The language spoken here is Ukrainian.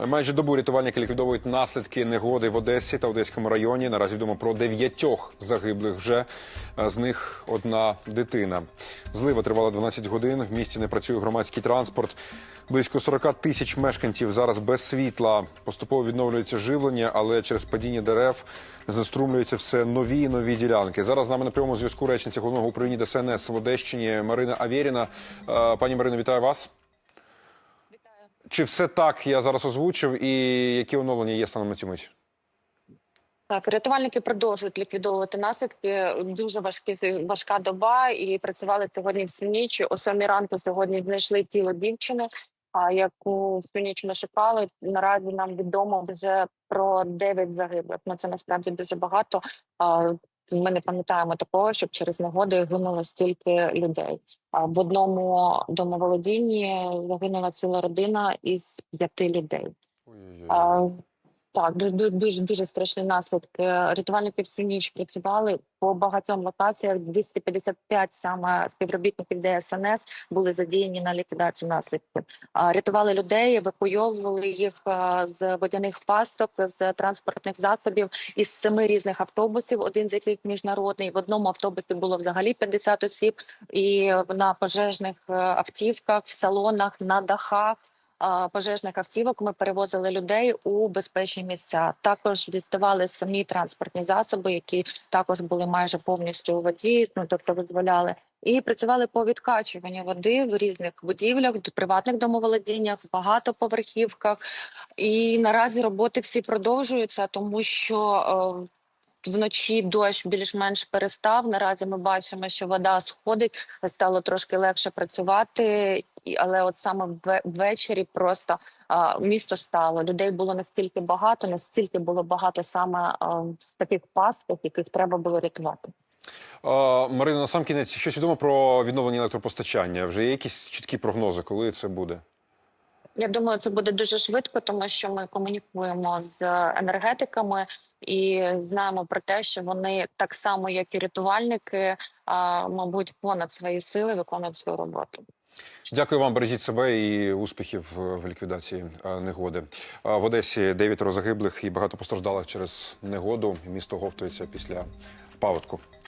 Майже добу рятувальники ліквідовують наслідки негоди в Одесі та Одеському районі. Наразі відомо про дев'ятьох загиблих вже. Е, З них одна дитина. Злива тривала 12 годин. В місті не працює громадський транспорт. Близько 40 тисяч мешканців зараз без світла. Поступово відновлюється живлення, але через падіння дерев заструмлюються все нові і нові ділянки. Зараз з нами на прямому зв'язку речниця головного управління ДСНС в Одещині Марина Авєріна. Е, Пані Марино, вітаю вас. Чи все так я зараз озвучив, і які оновлення є станом на цю мить? Так, рятувальники продовжують ліквідовувати наслідки. Дуже важкі важка доба, і працювали сьогодні всю ніч. О сьомій ранку сьогодні знайшли тіло дівчини, а яку всю ніч ми шукали. Наразі нам відомо вже про 9 загиблих. Ну це насправді дуже багато. Ми не пам'ятаємо такого, щоб через негоди гинуло стільки людей. В одному домоволодінні загинула ціла родина із п'яти людей. А, так, дуже дуже дуже дуже страшні наслідки. Рятувальники всю ніч працювали по багатьом локаціях. 255 саме співробітників ДСНС були задіяні на ліквідацію наслідків. Рятували людей, евакуйовували їх з водяних пасток, з транспортних засобів із семи різних автобусів. Один з яких міжнародний. В одному автобусі було взагалі 50 осіб, і на пожежних е, автівках, в салонах, на дахах пожежних автівок ми перевозили людей у безпечні місця. Також діставали самі транспортні засоби, які також були майже повністю у воді, ну тобто дозволяли. І працювали по відкачуванню води в різних будівлях, приватних домоволодіннях, в багатоповерхівках. І наразі роботи всі продовжуються, тому що е, Вночі дощ більш-менш перестав. Наразі ми бачимо, що вода сходить, стало трошки легше працювати, але от саме ввечері просто а, місто стало. Людей було настільки багато, настільки було багато саме а, таких пасток, яких треба було рятувати. Марина, на сам кінець щось відомо про відновлення електропостачання. Вже є якісь чіткі прогнози, коли це буде? Я думаю, це буде дуже швидко, тому що ми комунікуємо з енергетиками і знаємо про те, що вони так само, як і рятувальники, мабуть, понад свої сили виконують свою роботу. Дякую вам, бережіть себе і успіхів в ліквідації негоди. В Одесі дев'ятеро загиблих і багато постраждалих через негоду. Місто говтується після паводку.